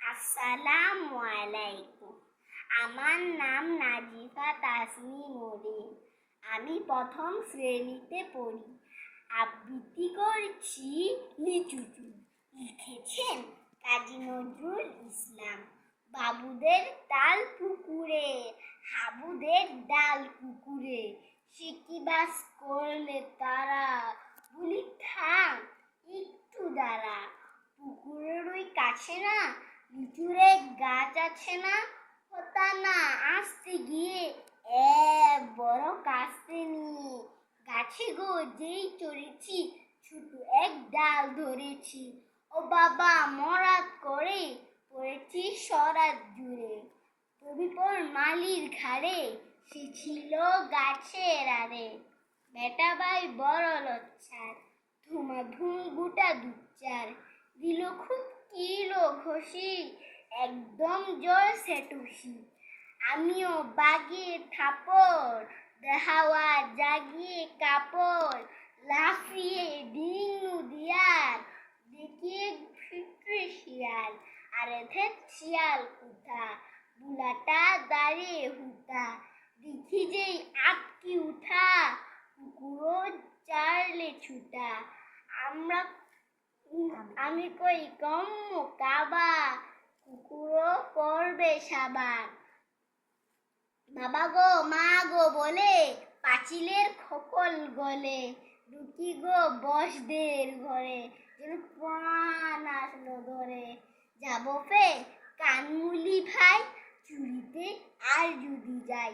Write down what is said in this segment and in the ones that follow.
আসসালামু আলাইকুম। আমার নাম নাজিফা তাসমি মরিম আমি প্রথম শ্রেণীতে পড়ি। আবৃত্তি করছি লিচু চুল লিখেছেন কাজী নজরুল ইসলাম। বাবুদের তাল পুকুরে, হাবুদের ডাল পুকুরে। কুকুরে সিকিবাস করলে তারা? বলি, থাম, একটু দাঁড়া। পুকুরের ওই কাছে না লিচুরে গাছ আছে না? হতা না আসতে গিয়ে। এক বড় কাস্তে নিয়ে গাছে গো যেই চড়েছি ছোট এক ডাল ধরেছি। ও বাবা, মরাত করে পড়েছি সরাত জুড়ে। রবিপর মালির ঘাড়ে সে ছিল গাছের আরে বেটা ভাই বড় লচ্ছার ধুমা ধুম গুটা দুচ্চার দিল খুব কিলো ঘষি? একদম জল সেটুসি আমিও বাগিয়ে থাপড়, দেহাওয়া জাগিয়ে কাপড়, লাফিয়ে ডিঙু দিয়ার দেখিয়ে ফিটরে শিয়াল, আর এথে শিয়াল কুথা, বুলাটা দাঁড়িয়ে হুতা, দেখি যেই আটকি উঠা কুকুরো চারলে ছুটা, আমরা আমি কই, কম কাবা কুকুরও করবে সাবা বাবা গো, মা গো বলে, পাঁচিলের খোকল গলে ঢুকি গো বসদের ঘরে, যেন প্রাণ আসলো ধরে। যাব ফে কানমুলি ভাই, চুরিতে আর যদি যাই,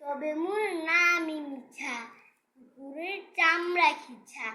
তবে মোর নামই মিছা, কুকুরের চামড়া খিছা।